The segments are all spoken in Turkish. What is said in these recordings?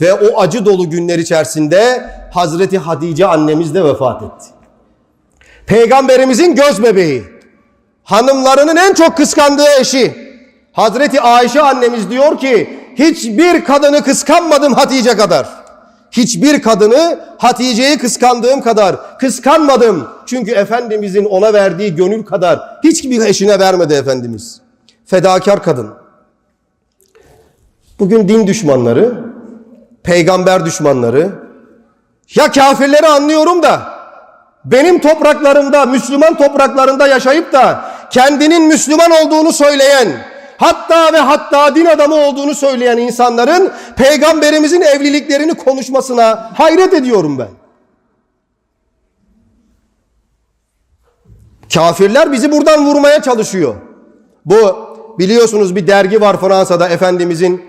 Ve o acı dolu günler içerisinde Hazreti Hatice annemiz de vefat etti. Peygamberimizin göz bebeği, hanımlarının en çok kıskandığı eşi, Hazreti Ayşe annemiz diyor ki, hiçbir kadını kıskanmadım Hatice kadar. Hiçbir kadını Hatice'yi kıskandığım kadar kıskanmadım. Çünkü Efendimizin ona verdiği gönül kadar hiçbir eşine vermedi Efendimiz. Fedakar kadın. Bugün din düşmanları, peygamber düşmanları, ya kafirleri anlıyorum da benim topraklarımda, Müslüman topraklarında yaşayıp da kendinin Müslüman olduğunu söyleyen, hatta ve hatta din adamı olduğunu söyleyen insanların peygamberimizin evliliklerini konuşmasına hayret ediyorum ben. Kafirler bizi buradan vurmaya çalışıyor. Bu biliyorsunuz bir dergi var Fransa'da Efendimizin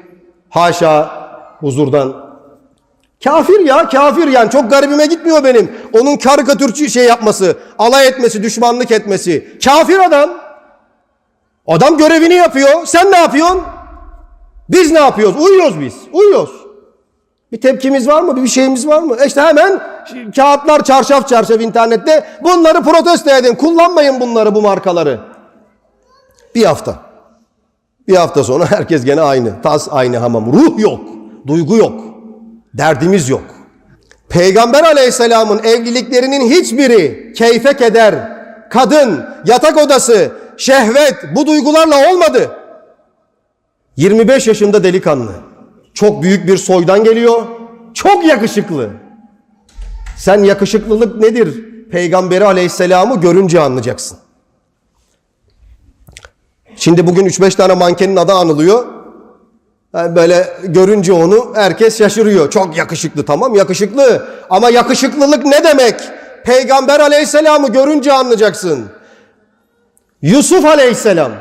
haşa huzurdan. Kafir ya kafir yani çok garibime gitmiyor benim. Onun karikatürçü şey yapması, alay etmesi, düşmanlık etmesi. Kafir adam. Adam görevini yapıyor. Sen ne yapıyorsun? Biz ne yapıyoruz? Uyuyoruz biz. Uyuyoruz. Bir tepkimiz var mı? Bir şeyimiz var mı? E İşte hemen kağıtlar çarşaf çarşaf internette. Bunları protesto edin. Kullanmayın bunları bu markaları. Bir hafta. Bir hafta sonra herkes gene aynı. Tas aynı hamam. Ruh yok. Duygu yok. Derdimiz yok. Peygamber aleyhisselamın evliliklerinin hiçbiri keyfe keder, kadın, yatak odası, şehvet bu duygularla olmadı. 25 yaşında delikanlı. Çok büyük bir soydan geliyor. Çok yakışıklı. Sen yakışıklılık nedir? Peygamberi aleyhisselamı görünce anlayacaksın. Şimdi bugün 3-5 tane mankenin adı anılıyor. Yani böyle görünce onu herkes şaşırıyor. Çok yakışıklı tamam yakışıklı. Ama yakışıklılık ne demek? Peygamber aleyhisselamı görünce anlayacaksın. Yusuf aleyhisselam.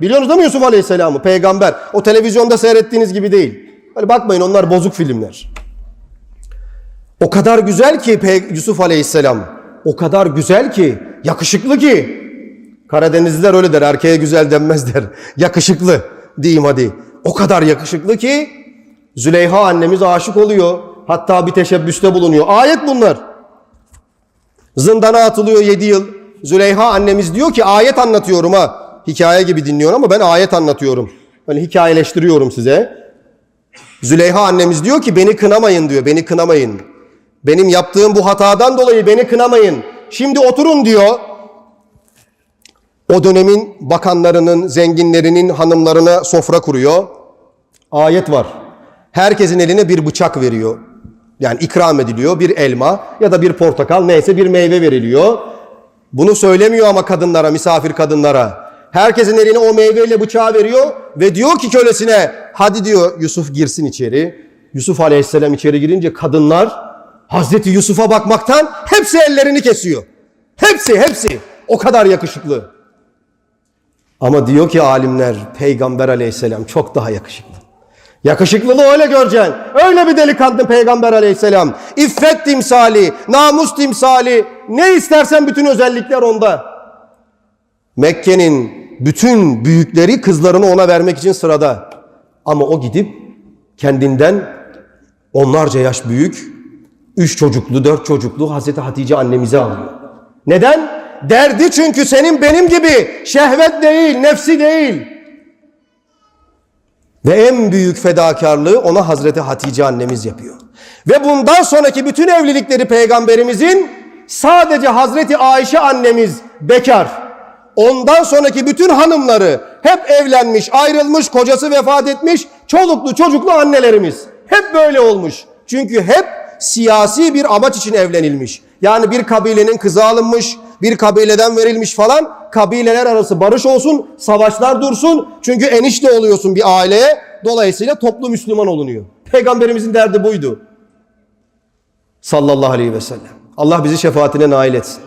Biliyorsunuz değil mi Yusuf aleyhisselamı? Peygamber. O televizyonda seyrettiğiniz gibi değil. Böyle bakmayın onlar bozuk filmler. O kadar güzel ki Pey- Yusuf aleyhisselam. O kadar güzel ki, yakışıklı ki. Karadenizliler öyle der, erkeğe güzel denmez der. Yakışıklı diyeyim hadi. O kadar yakışıklı ki Züleyha annemiz aşık oluyor. Hatta bir teşebbüste bulunuyor. Ayet bunlar. Zindana atılıyor 7 yıl. Züleyha annemiz diyor ki ayet anlatıyorum ha. Hikaye gibi dinliyor ama ben ayet anlatıyorum. Hani hikayeleştiriyorum size. Züleyha annemiz diyor ki beni kınamayın diyor. Beni kınamayın. Benim yaptığım bu hatadan dolayı beni kınamayın. Şimdi oturun diyor. O dönemin bakanlarının, zenginlerinin hanımlarına sofra kuruyor. Ayet var. Herkesin eline bir bıçak veriyor. Yani ikram ediliyor. Bir elma ya da bir portakal neyse bir meyve veriliyor. Bunu söylemiyor ama kadınlara, misafir kadınlara. Herkesin eline o meyveyle bıçağı veriyor ve diyor ki kölesine hadi diyor Yusuf girsin içeri. Yusuf aleyhisselam içeri girince kadınlar Hazreti Yusuf'a bakmaktan hepsi ellerini kesiyor. Hepsi hepsi o kadar yakışıklı. Ama diyor ki alimler peygamber aleyhisselam çok daha yakışıklı. Yakışıklılığı öyle göreceksin. Öyle bir delikanlı peygamber aleyhisselam. İffet timsali, namus timsali. Ne istersen bütün özellikler onda. Mekke'nin bütün büyükleri kızlarını ona vermek için sırada. Ama o gidip kendinden onlarca yaş büyük, üç çocuklu, dört çocuklu Hazreti Hatice annemize alıyor. Neden? Derdi çünkü senin benim gibi şehvet değil, nefsi değil. Ve en büyük fedakarlığı ona Hazreti Hatice annemiz yapıyor. Ve bundan sonraki bütün evlilikleri peygamberimizin sadece Hazreti Ayşe annemiz bekar. Ondan sonraki bütün hanımları hep evlenmiş, ayrılmış, kocası vefat etmiş, çoluklu çocuklu annelerimiz. Hep böyle olmuş. Çünkü hep siyasi bir amaç için evlenilmiş. Yani bir kabilenin kızı alınmış, bir kabileden verilmiş falan. Kabileler arası barış olsun, savaşlar dursun. Çünkü enişte oluyorsun bir aileye. Dolayısıyla toplu Müslüman olunuyor. Peygamberimizin derdi buydu. Sallallahu aleyhi ve sellem. Allah bizi şefaatine nail etsin.